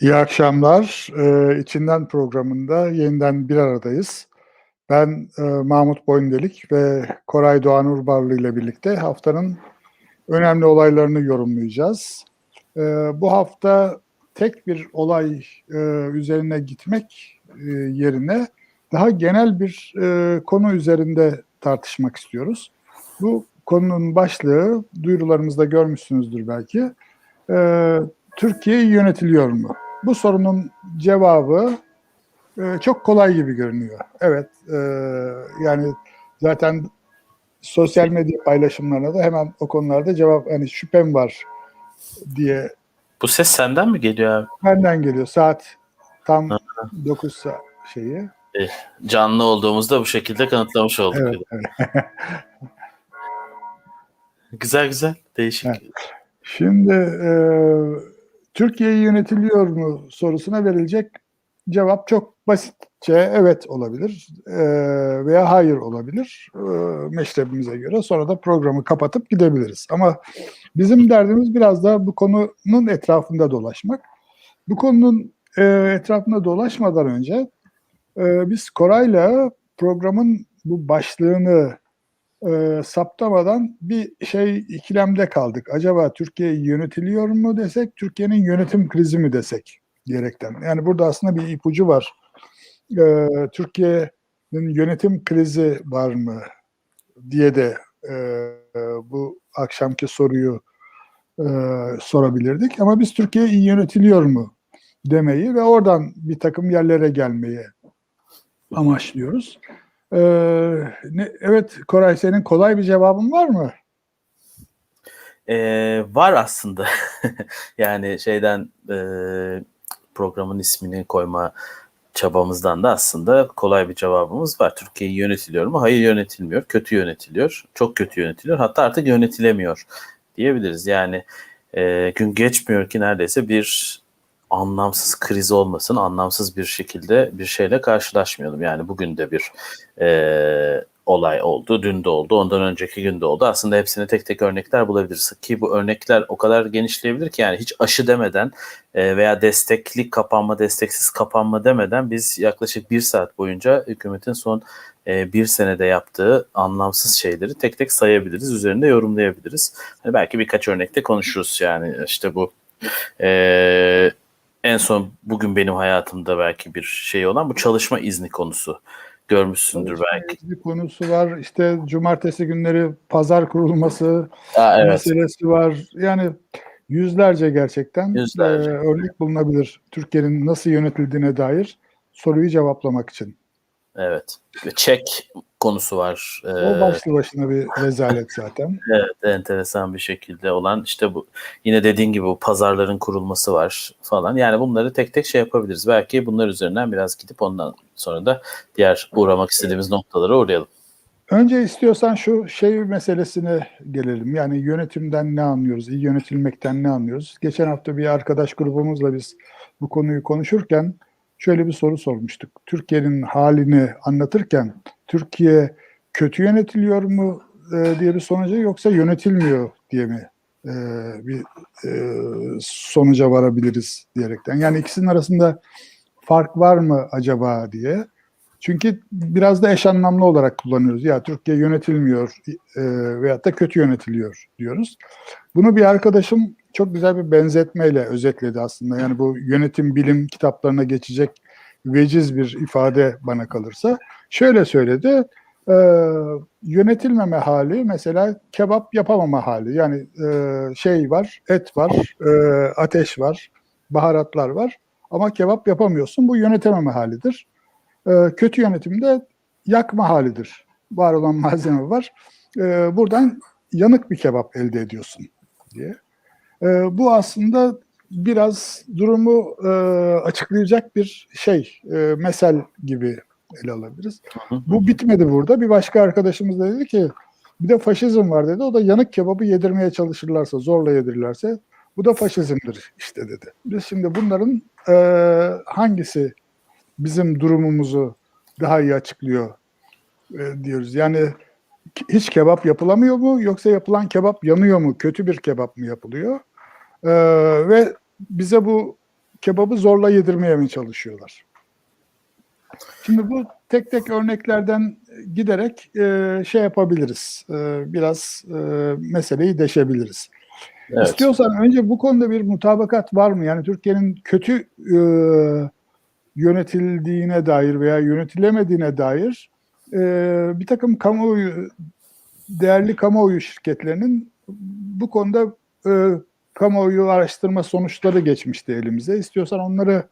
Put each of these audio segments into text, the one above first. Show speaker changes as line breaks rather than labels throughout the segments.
İyi akşamlar. Ee, İçinden programında yeniden bir aradayız. Ben e, Mahmut Boyundelik ve Koray Doğan Urbarlı ile birlikte haftanın önemli olaylarını yorumlayacağız. Ee, bu hafta tek bir olay e, üzerine gitmek e, yerine daha genel bir e, konu üzerinde tartışmak istiyoruz. Bu konunun başlığı duyurularımızda görmüşsünüzdür belki. Ee, Türkiye yönetiliyor mu? Bu sorunun cevabı e, çok kolay gibi görünüyor. Evet, e, yani zaten sosyal medya paylaşımlarına da hemen o konularda cevap, hani şüphem var diye
Bu ses senden mi geliyor abi?
benden geliyor. Saat tam 9 saat şeyi.
Canlı olduğumuzda bu şekilde kanıtlamış olduk.
Evet, evet.
Güzel güzel. Değişik.
Evet. Şimdi e, Türkiye yönetiliyor mu sorusuna verilecek cevap çok basitçe evet olabilir e, veya hayır olabilir e, meşrebimize göre. Sonra da programı kapatıp gidebiliriz. Ama bizim derdimiz biraz da bu konunun etrafında dolaşmak. Bu konunun e, etrafında dolaşmadan önce e, biz Koray'la programın bu başlığını e, saptamadan bir şey ikilemde kaldık. Acaba Türkiye yönetiliyor mu desek, Türkiye'nin yönetim krizi mi desek gerekten. Yani burada aslında bir ipucu var. E, Türkiye'nin yönetim krizi var mı diye de e, bu akşamki soruyu e, sorabilirdik. Ama biz Türkiye iyi yönetiliyor mu demeyi ve oradan bir takım yerlere gelmeyi amaçlıyoruz. Ee, ne, evet Koray senin kolay bir cevabın var mı?
Ee, var aslında. yani şeyden e, programın ismini koyma çabamızdan da aslında kolay bir cevabımız var. Türkiye yönetiliyor mu? Hayır yönetilmiyor. Kötü yönetiliyor. Çok kötü yönetiliyor. Hatta artık yönetilemiyor diyebiliriz. Yani e, gün geçmiyor ki neredeyse bir anlamsız kriz olmasın, anlamsız bir şekilde bir şeyle karşılaşmayalım. Yani bugün de bir e, olay oldu, dün de oldu, ondan önceki gün de oldu. Aslında hepsine tek tek örnekler bulabiliriz. Ki bu örnekler o kadar genişleyebilir ki yani hiç aşı demeden e, veya destekli kapanma, desteksiz kapanma demeden biz yaklaşık bir saat boyunca hükümetin son e, bir senede yaptığı anlamsız şeyleri tek tek sayabiliriz, üzerinde yorumlayabiliriz. Hani belki birkaç örnekte konuşuruz yani işte bu e, en son bugün benim hayatımda belki bir şey olan bu çalışma izni konusu görmüşsündür belki.
Bir konusu var. İşte cumartesi günleri pazar kurulması
Aa, evet.
meselesi var. Yani yüzlerce gerçekten
Yüzlerce.
e, örnek bulunabilir. Türkiye'nin nasıl yönetildiğine dair soruyu cevaplamak için.
Evet. Ve Çek konusu var. Ee,
O başlı başına bir rezalet zaten.
Evet, enteresan bir şekilde olan işte bu yine dediğin gibi bu pazarların kurulması var falan. Yani bunları tek tek şey yapabiliriz. Belki bunlar üzerinden biraz gidip ondan sonra da diğer uğramak istediğimiz noktalara uğrayalım.
Önce istiyorsan şu şey meselesine gelelim. Yani yönetimden ne anlıyoruz? iyi yönetilmekten ne anlıyoruz? Geçen hafta bir arkadaş grubumuzla biz bu konuyu konuşurken şöyle bir soru sormuştuk. Türkiye'nin halini anlatırken Türkiye kötü yönetiliyor mu e, diye bir sonuca yoksa yönetilmiyor diye mi e, bir e, sonuca varabiliriz diyerekten. Yani ikisinin arasında fark var mı acaba diye. Çünkü biraz da eş anlamlı olarak kullanıyoruz. Ya Türkiye yönetilmiyor e, veyahut da kötü yönetiliyor diyoruz. Bunu bir arkadaşım çok güzel bir benzetmeyle özetledi aslında. Yani bu yönetim bilim kitaplarına geçecek veciz bir ifade bana kalırsa. Şöyle söyledi, e, yönetilmeme hali mesela kebap yapamama hali. Yani e, şey var, et var, e, ateş var, baharatlar var ama kebap yapamıyorsun. Bu yönetememe halidir. E, kötü yönetimde yakma halidir. Var olan malzeme var. E, buradan yanık bir kebap elde ediyorsun diye. E, bu aslında biraz durumu e, açıklayacak bir şey, e, mesel gibi ele alabiliriz. Bu bitmedi burada. Bir başka arkadaşımız da dedi ki bir de faşizm var dedi. O da yanık kebabı yedirmeye çalışırlarsa, zorla yedirirlerse bu da faşizmdir işte dedi. Biz şimdi bunların e, hangisi bizim durumumuzu daha iyi açıklıyor e, diyoruz. Yani hiç kebap yapılamıyor mu yoksa yapılan kebap yanıyor mu? Kötü bir kebap mı yapılıyor? E, ve bize bu kebabı zorla yedirmeye mi çalışıyorlar? Şimdi bu tek tek örneklerden giderek e, şey yapabiliriz. E, biraz e, meseleyi deşebiliriz.
Evet.
İstiyorsan önce bu konuda bir mutabakat var mı? Yani Türkiye'nin kötü e, yönetildiğine dair veya yönetilemediğine dair e, bir takım kamuoyu değerli kamuoyu şirketlerinin bu konuda e, kamuoyu araştırma sonuçları geçmişti elimize. İstiyorsan onları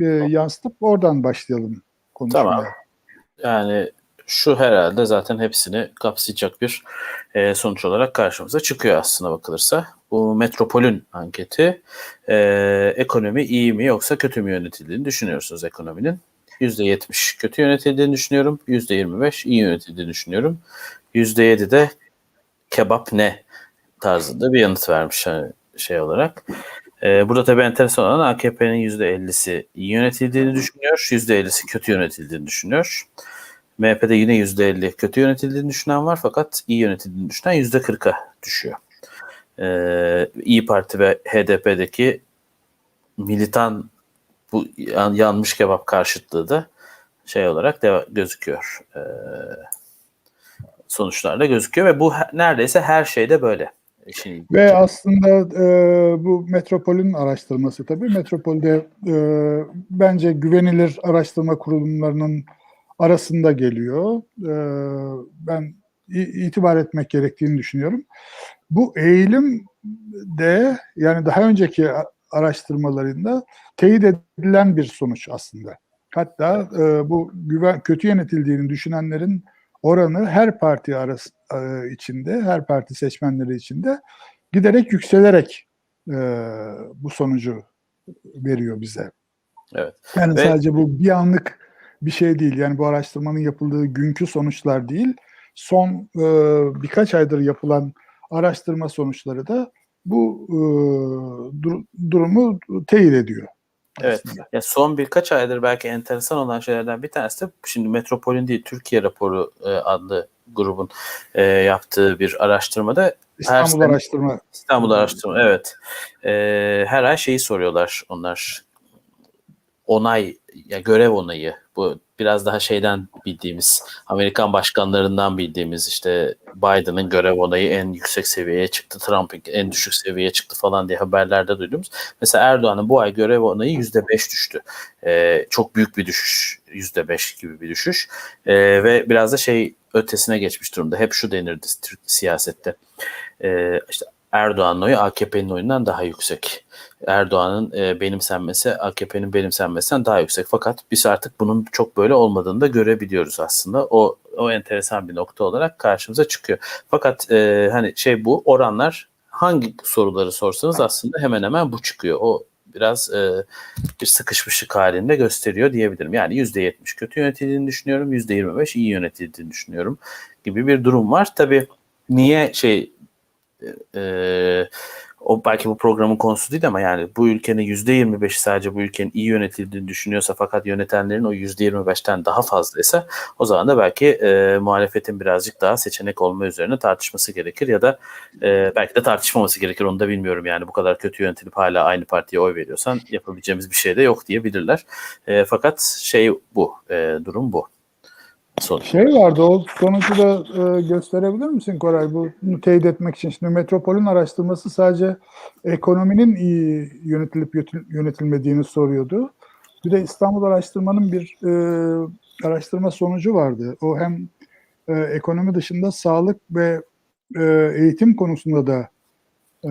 e, yansıtıp oradan başlayalım konuşmaya.
Tamam. Yani şu herhalde zaten hepsini kapsayacak bir e, sonuç olarak karşımıza çıkıyor aslına bakılırsa. Bu Metropol'ün anketi e, ekonomi iyi mi yoksa kötü mü yönetildiğini düşünüyorsunuz ekonominin. %70 kötü yönetildiğini düşünüyorum. %25 iyi yönetildiğini düşünüyorum. %7 de kebap ne tarzında bir yanıt vermiş şey olarak. Ee, burada tabii enteresan olan AKP'nin %50'si iyi yönetildiğini düşünüyor. %50'si kötü yönetildiğini düşünüyor. MHP'de yine %50 kötü yönetildiğini düşünen var fakat iyi yönetildiğini düşünen %40'a düşüyor. Ee, İyi Parti ve HDP'deki militan bu yan- yanmış kebap karşıtlığı da şey olarak deva- gözüküyor. Ee, sonuçlarda gözüküyor ve bu neredeyse her şeyde böyle. İlginci.
Ve aslında e, bu Metropol'ün araştırması tabii. Metropol'de e, bence güvenilir araştırma kurumlarının arasında geliyor. E, ben itibar etmek gerektiğini düşünüyorum. Bu eğilim de yani daha önceki araştırmalarında teyit edilen bir sonuç aslında. Hatta e, bu güven kötü yönetildiğini düşünenlerin oranı her parti arası e, içinde, her parti seçmenleri içinde giderek yükselerek e, bu sonucu veriyor bize.
Evet.
Yani
Ve-
sadece bu bir anlık bir şey değil. Yani bu araştırmanın yapıldığı günkü sonuçlar değil. Son e, birkaç aydır yapılan araştırma sonuçları da bu e, dur- durumu teyit ediyor.
Evet.
aslında.
Ya son birkaç aydır belki enteresan olan şeylerden bir tanesi de şimdi Metropol'ün değil Türkiye raporu e, adlı grubun e, yaptığı bir araştırmada
İstanbul
sene-
araştırma
İstanbul araştırma evet. E, her ay şeyi soruyorlar onlar. Onay ya görev onayı. Bu biraz daha şeyden bildiğimiz Amerikan başkanlarından bildiğimiz işte Biden'ın görev onayı en yüksek seviyeye çıktı, Trump'ın en düşük seviyeye çıktı falan diye haberlerde duyduğumuz. Mesela Erdoğan'ın bu ay görev onayı yüzde beş düştü. Ee, çok büyük bir düşüş, yüzde beş gibi bir düşüş. Ee, ve biraz da şey ötesine geçmiş durumda. Hep şu denirdi Türk siyasette. Ee, işte Erdoğan'ın oyu AKP'nin oyundan daha yüksek. Erdoğan'ın e, benimsenmesi AKP'nin benimsenmesinden daha yüksek. Fakat biz artık bunun çok böyle olmadığını da görebiliyoruz aslında. O o enteresan bir nokta olarak karşımıza çıkıyor. Fakat e, hani şey bu oranlar hangi soruları sorsanız aslında hemen hemen bu çıkıyor. O biraz e, bir sıkışmışlık halinde gösteriyor diyebilirim. Yani %70 kötü yönetildiğini düşünüyorum, %25 iyi yönetildiğini düşünüyorum gibi bir durum var. Tabii niye şey e, o belki bu programın konusu değil ama yani bu ülkenin %25'i sadece bu ülkenin iyi yönetildiğini düşünüyorsa fakat yönetenlerin o %25'ten daha fazlaysa o zaman da belki e, muhalefetin birazcık daha seçenek olma üzerine tartışması gerekir ya da e, belki de tartışmaması gerekir onu da bilmiyorum yani bu kadar kötü yönetilip hala aynı partiye oy veriyorsan yapabileceğimiz bir şey de yok diyebilirler. E, fakat şey bu e, durum bu. Sonuç.
Şey vardı o sonucu da e, gösterebilir misin Koray? Bunu teyit etmek için. Şimdi Metropol'ün araştırması sadece ekonominin iyi yönetilip yönetil- yönetilmediğini soruyordu. Bir de İstanbul araştırmanın bir e, araştırma sonucu vardı. O hem e, ekonomi dışında sağlık ve e, eğitim konusunda da e,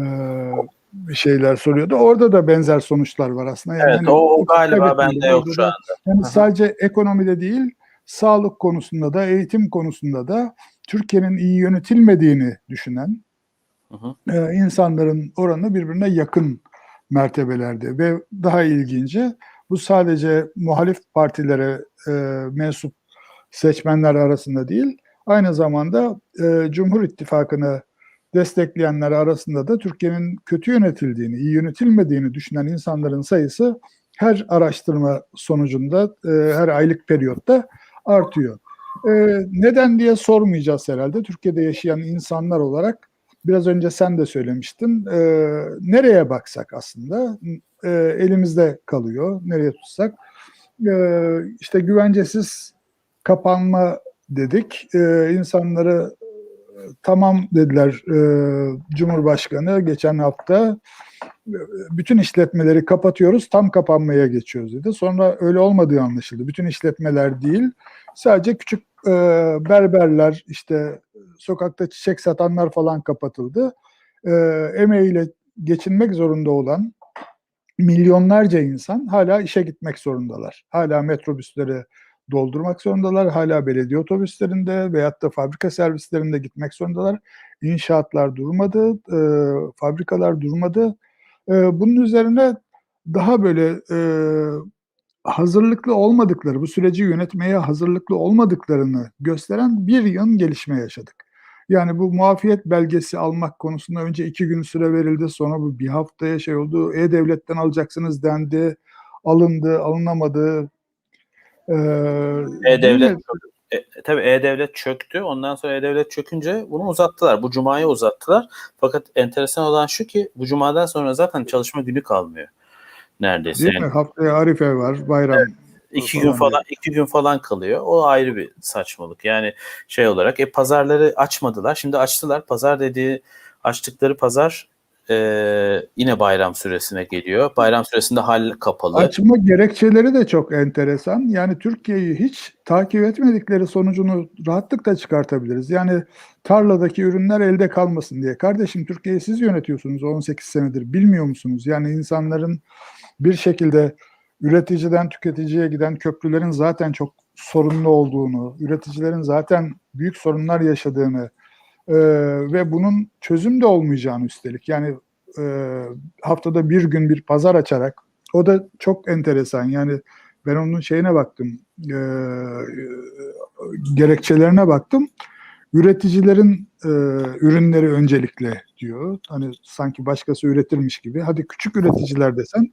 şeyler soruyordu. Orada da benzer sonuçlar var aslında. Yani
Evet
hani-
o, o galiba bende yok şu
da-
anda.
yani
Aha.
sadece ekonomide değil, sağlık konusunda da, eğitim konusunda da Türkiye'nin iyi yönetilmediğini düşünen
Hı hı.
e, insanların oranı birbirine yakın mertebelerde ve daha ilginci bu sadece muhalif partilere e, mensup seçmenler arasında değil, aynı zamanda e, Cumhur İttifakı'nı destekleyenler arasında da Türkiye'nin kötü yönetildiğini, iyi yönetilmediğini düşünen insanların sayısı her araştırma sonucunda, e, her aylık periyotta artıyor. E, neden diye sormayacağız herhalde. Türkiye'de yaşayan insanlar olarak biraz önce sen de söylemiştin. E, nereye baksak aslında e, elimizde kalıyor. Nereye tutsak. E, işte güvencesiz kapanma dedik. E, insanları tamam dediler e, Cumhurbaşkanı geçen hafta bütün işletmeleri kapatıyoruz tam kapanmaya geçiyoruz dedi. Sonra öyle olmadığı anlaşıldı. Bütün işletmeler değil sadece küçük e, berberler işte sokakta çiçek satanlar falan kapatıldı. E, emeğiyle geçinmek zorunda olan milyonlarca insan hala işe gitmek zorundalar. Hala metrobüsleri doldurmak zorundalar. Hala belediye otobüslerinde veyahut da fabrika servislerinde gitmek zorundalar. İnşaatlar durmadı, e, fabrikalar durmadı. E, bunun üzerine daha böyle e, hazırlıklı olmadıkları, bu süreci yönetmeye hazırlıklı olmadıklarını gösteren bir yığın gelişme yaşadık. Yani bu muafiyet belgesi almak konusunda önce iki gün süre verildi, sonra bu bir haftaya şey oldu, E-Devlet'ten alacaksınız dendi, alındı, alınamadı,
e-Devlet e, tabii E-Devlet çöktü. Ondan sonra E-Devlet çökünce bunu uzattılar. Bu cumayı uzattılar. Fakat enteresan olan şu ki bu cumadan sonra zaten çalışma günü kalmıyor. Neredeyse.
Değil yani, mi? Haftaya Arife var, bayram. Evet,
iki gün falan iki gün falan kalıyor. O ayrı bir saçmalık. Yani şey olarak e pazarları açmadılar. Şimdi açtılar. Pazar dediği açtıkları pazar ee, yine bayram süresine geliyor. Bayram süresinde hal kapalı.
Açma gerekçeleri de çok enteresan. Yani Türkiye'yi hiç takip etmedikleri sonucunu rahatlıkla çıkartabiliriz. Yani tarladaki ürünler elde kalmasın diye. Kardeşim Türkiye'yi siz yönetiyorsunuz 18 senedir. Bilmiyor musunuz? Yani insanların bir şekilde üreticiden tüketiciye giden köprülerin zaten çok sorunlu olduğunu, üreticilerin zaten büyük sorunlar yaşadığını, e, ve bunun çözüm de olmayacağını üstelik. Yani e, haftada bir gün bir pazar açarak o da çok enteresan. Yani ben onun şeyine baktım, e, gerekçelerine baktım. Üreticilerin e, ürünleri öncelikle diyor. Hani sanki başkası üretirmiş gibi. Hadi küçük üreticiler desen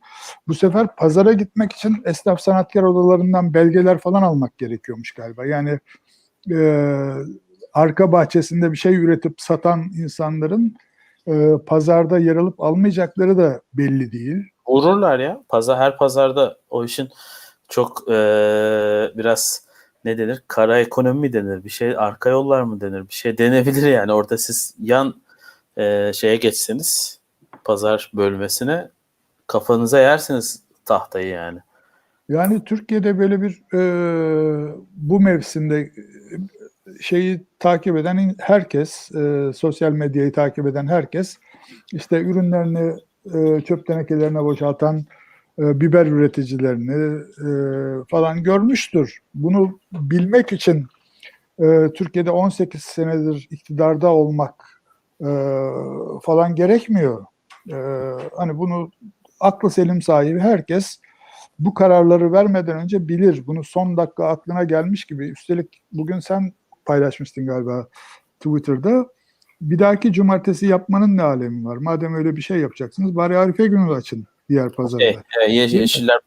bu sefer pazara gitmek için esnaf sanatkar odalarından belgeler falan almak gerekiyormuş galiba. Yani e, arka bahçesinde bir şey üretip satan insanların e, pazarda yer alıp almayacakları da belli değil.
Vururlar ya. Pazar her pazarda o işin çok e, biraz ne denir? Kara ekonomi mi denir? Bir şey arka yollar mı denir? Bir şey denebilir yani. Orada siz yan e, şeye geçseniz pazar bölmesine kafanıza yersiniz tahtayı yani.
Yani Türkiye'de böyle bir e, bu mevsimde şeyi takip eden herkes, e, sosyal medyayı takip eden herkes işte ürünlerini e, çöp tenekelerine boşaltan e, biber üreticilerini e, falan görmüştür. Bunu bilmek için e, Türkiye'de 18 senedir iktidarda olmak e, falan gerekmiyor. E, hani bunu aklı selim sahibi herkes bu kararları vermeden önce bilir. Bunu son dakika aklına gelmiş gibi. Üstelik bugün sen paylaşmıştın galiba Twitter'da. Bir dahaki cumartesi yapmanın ne alemi var? Madem öyle bir şey yapacaksınız bari Arife günü açın diğer pazarda.
E, Yeşiller,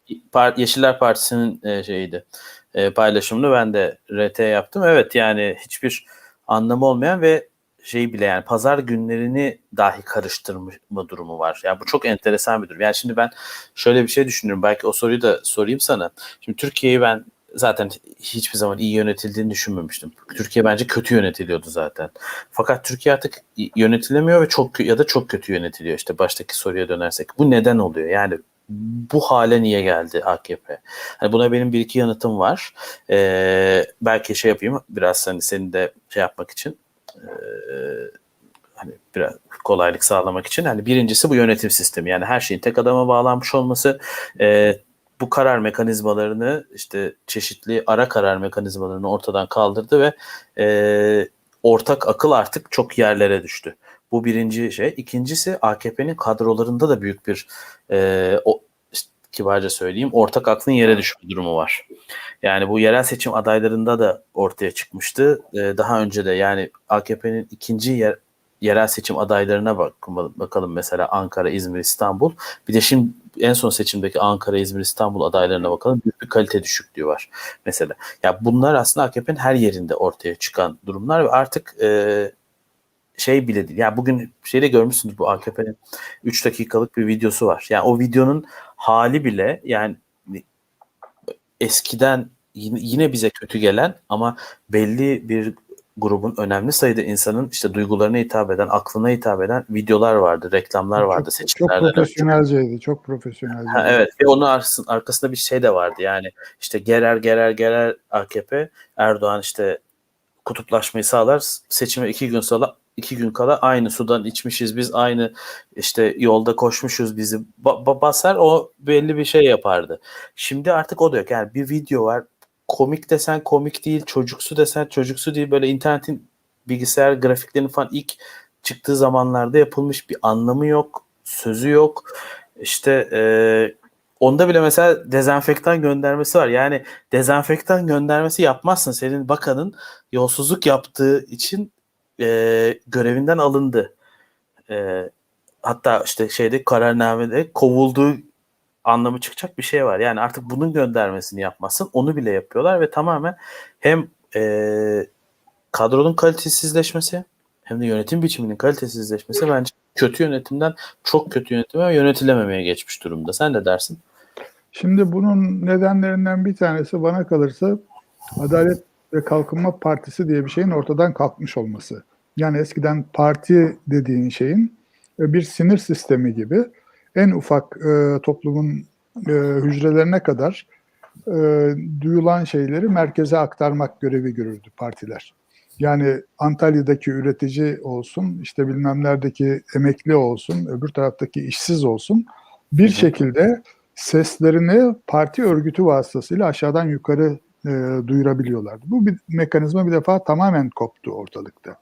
Yeşiller Partisi'nin e, şeyiydi e, paylaşımını ben de RT yaptım. Evet yani hiçbir anlamı olmayan ve şey bile yani pazar günlerini dahi karıştırma durumu var. Yani bu çok enteresan bir durum. Yani şimdi ben şöyle bir şey düşünüyorum. Belki o soruyu da sorayım sana. Şimdi Türkiye'yi ben zaten hiçbir zaman iyi yönetildiğini düşünmemiştim. Türkiye bence kötü yönetiliyordu zaten. Fakat Türkiye artık yönetilemiyor ve çok ya da çok kötü yönetiliyor. İşte baştaki soruya dönersek. Bu neden oluyor? Yani bu hale niye geldi AKP? Hani buna benim bir iki yanıtım var. Ee, belki şey yapayım biraz hani senin de şey yapmak için ee, hani biraz kolaylık sağlamak için hani birincisi bu yönetim sistemi yani her şeyin tek adama bağlanmış olması e, bu karar mekanizmalarını işte çeşitli ara karar mekanizmalarını ortadan kaldırdı ve e, ortak akıl artık çok yerlere düştü. Bu birinci şey. İkincisi AKP'nin kadrolarında da büyük bir e, o, kibarca söyleyeyim ortak aklın yere düşme durumu var. Yani bu yerel seçim adaylarında da ortaya çıkmıştı. E, daha önce de yani AKP'nin ikinci yer, yerel seçim adaylarına bak, bakalım mesela Ankara, İzmir, İstanbul. Bir de şimdi en son seçimdeki Ankara, İzmir, İstanbul adaylarına bakalım. Büyük bir kalite düşüklüğü var mesela. Ya bunlar aslında AKP'nin her yerinde ortaya çıkan durumlar ve artık e, şey bile değil. Ya bugün şeyde görmüşsünüz bu AKP'nin 3 dakikalık bir videosu var. Yani o videonun hali bile yani eskiden yine bize kötü gelen ama belli bir grubun önemli sayıda insanın işte duygularına hitap eden, aklına hitap eden videolar vardı, reklamlar vardı
çok, çok
seçimlerden önce.
profesyonelceydi. Çok profesyonelceydi.
Ha, evet ve onun arkasın- arkasında bir şey de vardı yani işte gerer gerer gerer AKP Erdoğan işte kutuplaşmayı sağlar seçime iki gün sonra iki gün kala aynı sudan içmişiz biz aynı işte yolda koşmuşuz bizi ba- basar o belli bir şey yapardı. Şimdi artık o da yok yani bir video var komik desen komik değil çocuksu desen çocuksu değil böyle internetin bilgisayar grafiklerinin falan ilk çıktığı zamanlarda yapılmış bir anlamı yok sözü yok işte e, onda bile mesela dezenfektan göndermesi var. Yani dezenfektan göndermesi yapmazsın. Senin bakanın yolsuzluk yaptığı için e, görevinden alındı. E, hatta işte şeyde kararnamede kovulduğu anlamı çıkacak bir şey var. Yani artık bunun göndermesini yapmazsın. Onu bile yapıyorlar ve tamamen hem e, kadronun kalitesizleşmesi hem de yönetim biçiminin kalitesizleşmesi bence kötü yönetimden çok kötü yönetime ve yönetilememeye geçmiş durumda. Sen de dersin.
Şimdi bunun nedenlerinden bir tanesi bana kalırsa Adalet ve Kalkınma Partisi diye bir şeyin ortadan kalkmış olması. Yani eskiden parti dediğin şeyin e, bir sinir sistemi gibi en ufak e, toplumun e, hücrelerine kadar e, duyulan şeyleri merkeze aktarmak görevi görürdü partiler. Yani Antalya'daki üretici olsun, işte bilmem neredeki emekli olsun, öbür taraftaki işsiz olsun bir şekilde seslerini parti örgütü vasıtasıyla aşağıdan yukarı e, duyurabiliyorlardı. Bu bir mekanizma bir defa tamamen koptu ortalıkta.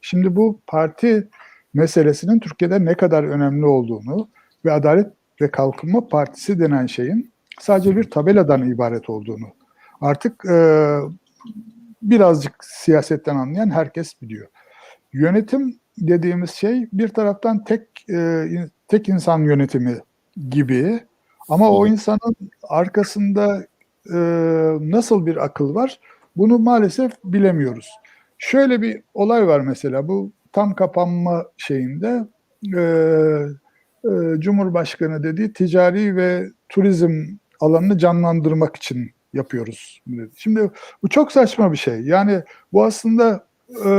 Şimdi bu parti meselesinin Türkiye'de ne kadar önemli olduğunu ve Adalet ve Kalkınma Partisi denen şeyin sadece bir tabeladan ibaret olduğunu artık e, birazcık siyasetten anlayan herkes biliyor. Yönetim dediğimiz şey bir taraftan tek e, tek insan yönetimi gibi ama o insanın arkasında e, nasıl bir akıl var bunu maalesef bilemiyoruz. Şöyle bir olay var mesela bu tam kapanma şeyinde e, e, Cumhurbaşkanı dedi ticari ve turizm alanını canlandırmak için yapıyoruz. Şimdi bu çok saçma bir şey. Yani bu aslında e,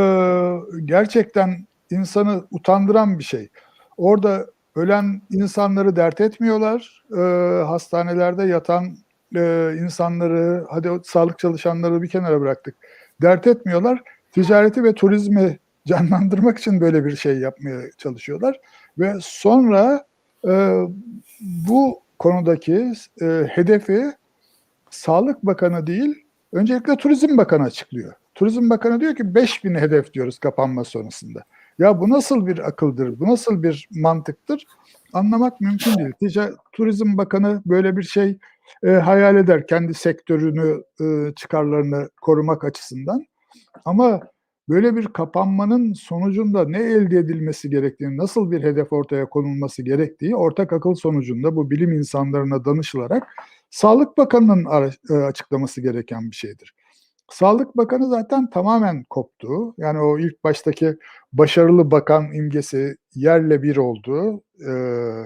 gerçekten insanı utandıran bir şey. Orada ölen insanları dert etmiyorlar. E, hastanelerde yatan e, insanları, hadi sağlık çalışanları bir kenara bıraktık. Dert etmiyorlar. Ticareti ve turizmi canlandırmak için böyle bir şey yapmaya çalışıyorlar. Ve sonra e, bu konudaki e, hedefi Sağlık Bakanı değil, öncelikle Turizm Bakanı açıklıyor. Turizm Bakanı diyor ki 5000 hedef diyoruz kapanma sonrasında. Ya bu nasıl bir akıldır, bu nasıl bir mantıktır anlamak mümkün değil. Tica, Turizm Bakanı böyle bir şey e, hayal eder kendi sektörünü, e, çıkarlarını korumak açısından. Ama böyle bir kapanmanın sonucunda ne elde edilmesi gerektiğini, nasıl bir hedef ortaya konulması gerektiği ortak akıl sonucunda bu bilim insanlarına danışılarak Sağlık Bakanı'nın e, açıklaması gereken bir şeydir. Sağlık Bakanı zaten tamamen koptu. Yani o ilk baştaki başarılı bakan imgesi yerle bir oldu e,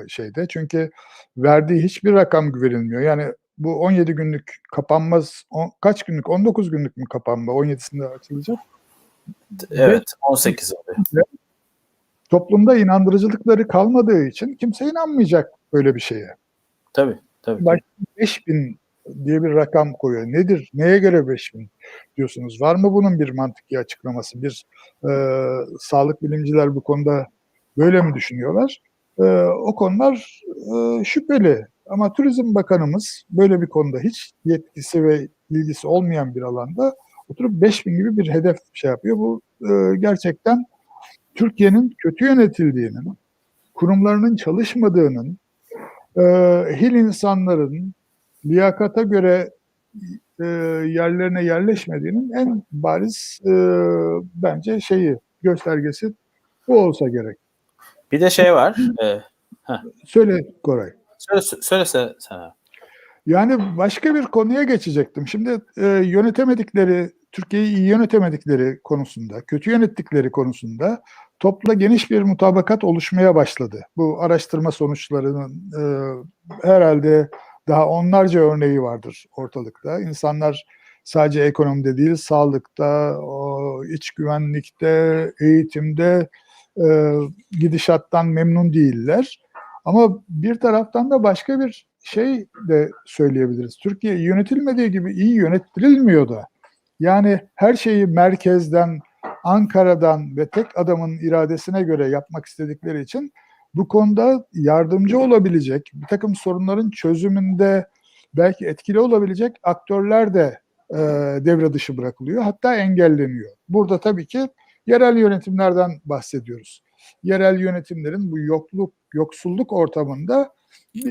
şeyde. Çünkü verdiği hiçbir rakam güvenilmiyor. Yani bu 17 günlük kapanmaz, kaç günlük? 19 günlük mü kapanma? 17'sinde açılacak.
Evet 18 oluyor.
Toplumda inandırıcılıkları kalmadığı için kimse inanmayacak böyle bir şeye.
Tabii tabii.
Baş- 5000 diye bir rakam koyuyor. Nedir? Neye göre 5000 diyorsunuz? Var mı bunun bir mantıki açıklaması? Bir e, sağlık bilimciler bu konuda böyle mi düşünüyorlar? E, o konular e, şüpheli. Ama Turizm Bakanımız böyle bir konuda hiç yetkisi ve ilgisi olmayan bir alanda oturup 5000 gibi bir hedef şey yapıyor. Bu e, gerçekten Türkiye'nin kötü yönetildiğinin, kurumlarının çalışmadığının, e, ehil insanların liyakata göre e, yerlerine yerleşmediğinin en bariz e, bence şeyi göstergesi bu olsa gerek.
Bir de şey var. E,
Söyle Koray.
söyle, söylese sana.
Yani başka bir konuya geçecektim. Şimdi e, yönetemedikleri, Türkiye'yi iyi yönetemedikleri konusunda, kötü yönettikleri konusunda topla geniş bir mutabakat oluşmaya başladı. Bu araştırma sonuçlarının e, herhalde daha onlarca örneği vardır ortalıkta. İnsanlar sadece ekonomide değil, sağlıkta, o, iç güvenlikte, eğitimde e, gidişattan memnun değiller. Ama bir taraftan da başka bir şey de söyleyebiliriz. Türkiye yönetilmediği gibi iyi yönetilmiyor da. Yani her şeyi merkezden, Ankara'dan ve tek adamın iradesine göre yapmak istedikleri için bu konuda yardımcı olabilecek, bir takım sorunların çözümünde belki etkili olabilecek aktörler de e, devre dışı bırakılıyor. Hatta engelleniyor. Burada tabii ki yerel yönetimlerden bahsediyoruz. Yerel yönetimlerin bu yokluk, yoksulluk ortamında e,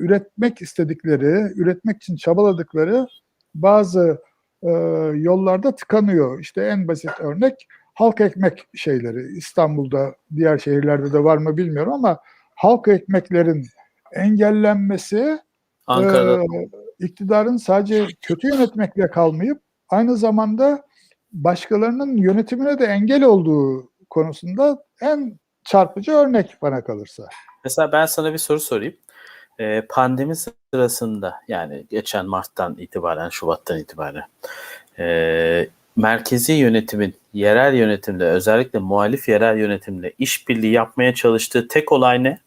üretmek istedikleri, üretmek için çabaladıkları bazı e, yollarda tıkanıyor. İşte en basit örnek halk ekmek şeyleri. İstanbul'da, diğer şehirlerde de var mı bilmiyorum ama halk ekmeklerin engellenmesi
Ankara'da
e, iktidarın sadece kötü yönetmekle kalmayıp aynı zamanda başkalarının yönetimine de engel olduğu konusunda en çarpıcı örnek bana kalırsa.
Mesela ben sana bir soru sorayım. Ee, pandemi sırasında yani geçen Mart'tan itibaren, Şubat'tan itibaren e, merkezi yönetimin yerel yönetimle özellikle muhalif yerel yönetimle işbirliği yapmaya çalıştığı tek olay ne?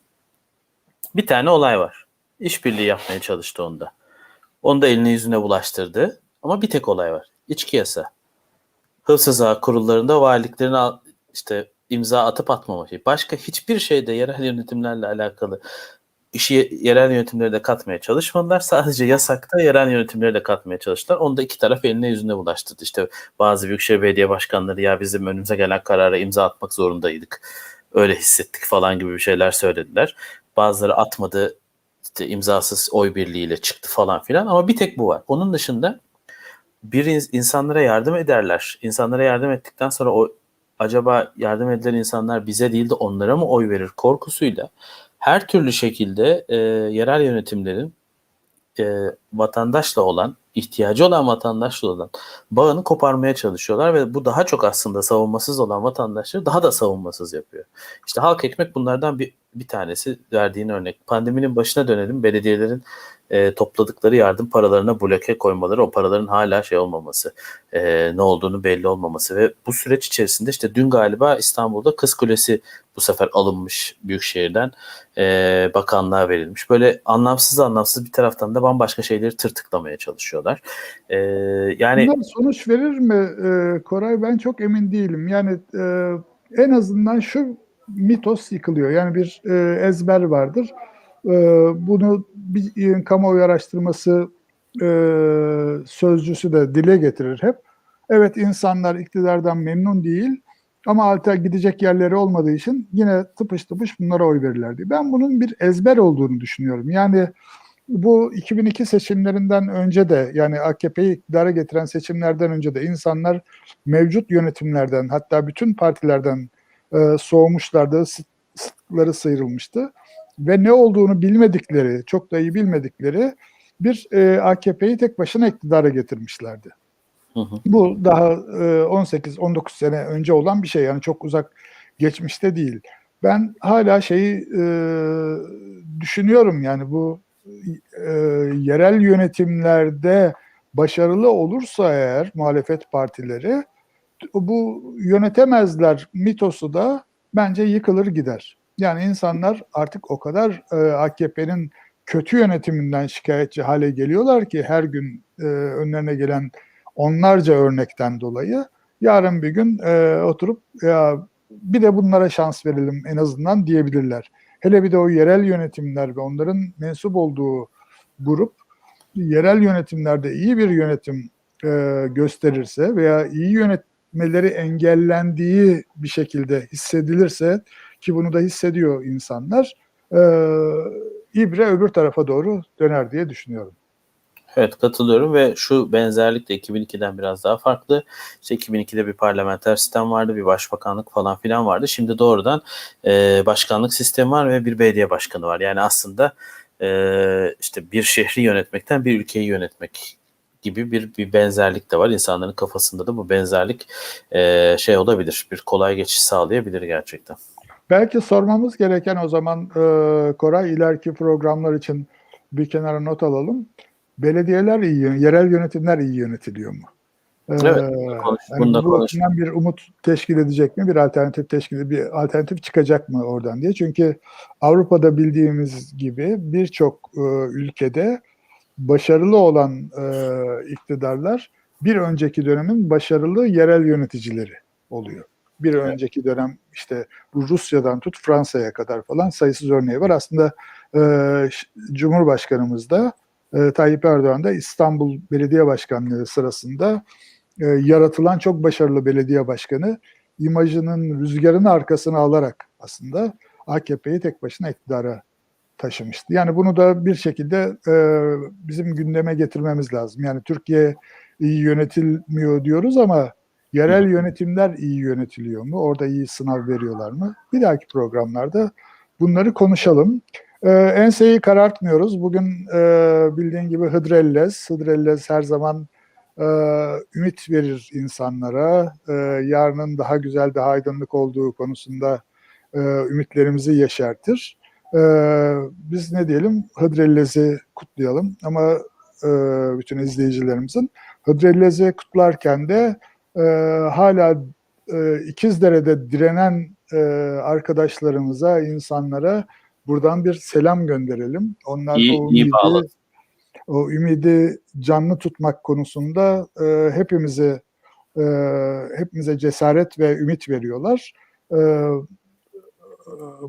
Bir tane olay var. İşbirliği yapmaya çalıştı onda. Onu da eline yüzüne bulaştırdı. Ama bir tek olay var. İçki yasa. Hıfzı kurullarında valiliklerin al- işte imza atıp atmama şey. Başka hiçbir şeyde yerel yönetimlerle alakalı işi yerel yönetimleri de katmaya çalışmadılar. Sadece yasakta yerel yönetimleri de katmaya çalıştılar. Onu da iki taraf eline yüzüne bulaştırdı. İşte bazı büyükşehir belediye başkanları ya bizim önümüze gelen karara imza atmak zorundaydık. Öyle hissettik falan gibi bir şeyler söylediler. Bazıları atmadı işte imzasız oy birliğiyle çıktı falan filan ama bir tek bu var. Onun dışında bir ins- insanlara yardım ederler. İnsanlara yardım ettikten sonra o acaba yardım edilen insanlar bize değil de onlara mı oy verir korkusuyla her türlü şekilde e, yerel yönetimlerin e, vatandaşla olan, ihtiyacı olan vatandaşla olan bağını koparmaya çalışıyorlar ve bu daha çok aslında savunmasız olan vatandaşları daha da savunmasız yapıyor. İşte halk ekmek bunlardan bir, bir tanesi verdiğin örnek. Pandeminin başına dönelim belediyelerin e, topladıkları yardım paralarına bloke koymaları, o paraların hala şey olmaması, e, ne olduğunu belli olmaması ve bu süreç içerisinde işte dün galiba İstanbul'da Kız Kulesi bu sefer alınmış Büyükşehir'den e, bakanlığa verilmiş. Böyle anlamsız anlamsız bir taraftan da bambaşka şeyleri tırtıklamaya çalışıyorlar. E, yani
Bunlar sonuç verir mi e, Koray? Ben çok emin değilim. Yani e, en azından şu mitos yıkılıyor. Yani bir e, ezber vardır. E, bunu bir e, kamuoyu araştırması e, sözcüsü de dile getirir hep. Evet insanlar iktidardan memnun değil ama alter gidecek yerleri olmadığı için yine tıpış tıpış bunlara oy verirler diye. Ben bunun bir ezber olduğunu düşünüyorum. Yani bu 2002 seçimlerinden önce de yani AKP'yi iktidara getiren seçimlerden önce de insanlar mevcut yönetimlerden hatta bütün partilerden e, soğumuşlardı, sıtları sıyrılmıştı ve ne olduğunu bilmedikleri, çok da iyi bilmedikleri bir e, AKP'yi tek başına iktidara getirmişlerdi.
Hı hı.
Bu daha e, 18-19 sene önce olan bir şey yani çok uzak geçmişte değil. Ben hala şeyi e, düşünüyorum yani bu e, yerel yönetimlerde başarılı olursa eğer muhalefet partileri bu yönetemezler mitosu da bence yıkılır gider. Yani insanlar artık o kadar e, AKP'nin kötü yönetiminden şikayetçi hale geliyorlar ki her gün e, önlerine gelen onlarca örnekten dolayı yarın bir gün e, oturup ya bir de bunlara şans verelim en azından diyebilirler. Hele bir de o yerel yönetimler ve onların mensup olduğu grup yerel yönetimlerde iyi bir yönetim e, gösterirse veya iyi yönetmeleri engellendiği bir şekilde hissedilirse ki bunu da hissediyor insanlar e, ibre öbür tarafa doğru döner diye düşünüyorum.
Evet katılıyorum ve şu benzerlik de 2002'den biraz daha farklı. İşte 2002'de bir parlamenter sistem vardı, bir başbakanlık falan filan vardı. Şimdi doğrudan e, başkanlık sistemi var ve bir belediye başkanı var. Yani aslında e, işte bir şehri yönetmekten bir ülkeyi yönetmek gibi bir bir benzerlik de var. İnsanların kafasında da bu benzerlik e, şey olabilir. Bir kolay geçiş sağlayabilir gerçekten.
Belki sormamız gereken o zaman e, Koray ileriki programlar için bir kenara not alalım. Belediyeler iyi, yerel yönetimler iyi yönetiliyor mu? E,
Evet, konuş-
yani bu
konuş-
bir umut teşkil edecek mi? Bir alternatif teşkil bir alternatif çıkacak mı oradan diye. Çünkü Avrupa'da bildiğimiz gibi birçok e, ülkede başarılı olan e, iktidarlar bir önceki dönemin başarılı yerel yöneticileri oluyor. Bir önceki dönem işte bu Rusya'dan tut Fransa'ya kadar falan sayısız örneği var. Aslında e, Cumhurbaşkanımız da e, Tayyip Erdoğan da İstanbul Belediye Başkanlığı sırasında e, yaratılan çok başarılı belediye başkanı imajının rüzgarını arkasına alarak aslında AKP'yi tek başına iktidara taşımıştı. Yani bunu da bir şekilde e, bizim gündeme getirmemiz lazım. Yani Türkiye iyi yönetilmiyor diyoruz ama yerel yönetimler iyi yönetiliyor mu? Orada iyi sınav veriyorlar mı? Bir dahaki programlarda bunları konuşalım. E, enseyi karartmıyoruz. Bugün e, bildiğin gibi Hıdrellez. Hıdrellez her zaman e, ümit verir insanlara. E, yarının daha güzel, daha aydınlık olduğu konusunda e, ümitlerimizi yeşertir. E, biz ne diyelim? Hıdrellez'i kutlayalım ama e, bütün izleyicilerimizin Hıdrellez'i kutlarken de e, hala e, İkizdere'de direnen e, arkadaşlarımıza, insanlara buradan bir selam gönderelim. Onlar
İyi-
o
iyi
ümidi,
bağladın.
o ümidi canlı tutmak konusunda e, hepimize e, hepimize cesaret ve ümit veriyorlar. E,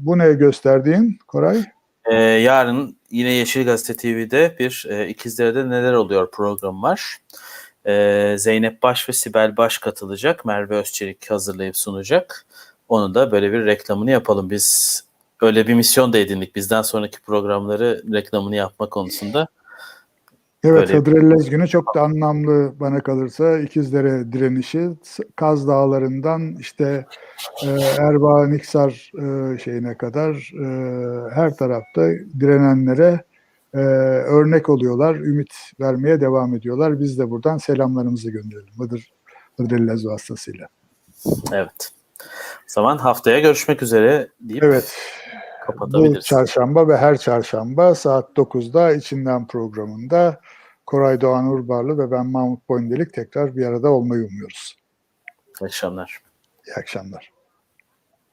bu ne gösterdiğin Koray?
Ee, yarın yine Yeşil Gazete TV'de bir e, İkizdere'de neler oluyor programı var. Ee, Zeynep Baş ve Sibel Baş katılacak. Merve Özçelik hazırlayıp sunacak. Onu da böyle bir reklamını yapalım. Biz öyle bir misyon da edindik. Bizden sonraki programları reklamını yapma konusunda.
Evet, Hıdrellez günü çok da anlamlı bana kalırsa. İkizdere direnişi, Kaz Dağları'ndan işte e, Erbaa, Niksar e, şeyine kadar e, her tarafta direnenlere e, örnek oluyorlar, ümit vermeye devam ediyorlar. Biz de buradan selamlarımızı gönderelim Hıdır, Hıdrellez vasıtasıyla.
Evet. O zaman haftaya görüşmek üzere deyip
Evet, bu
kapatabiliriz.
çarşamba ve her çarşamba saat 9'da içinden programında Koray Doğan Urbarlı ve ben Mahmut Boyndelik tekrar bir arada olmayı umuyoruz.
İyi akşamlar.
İyi akşamlar.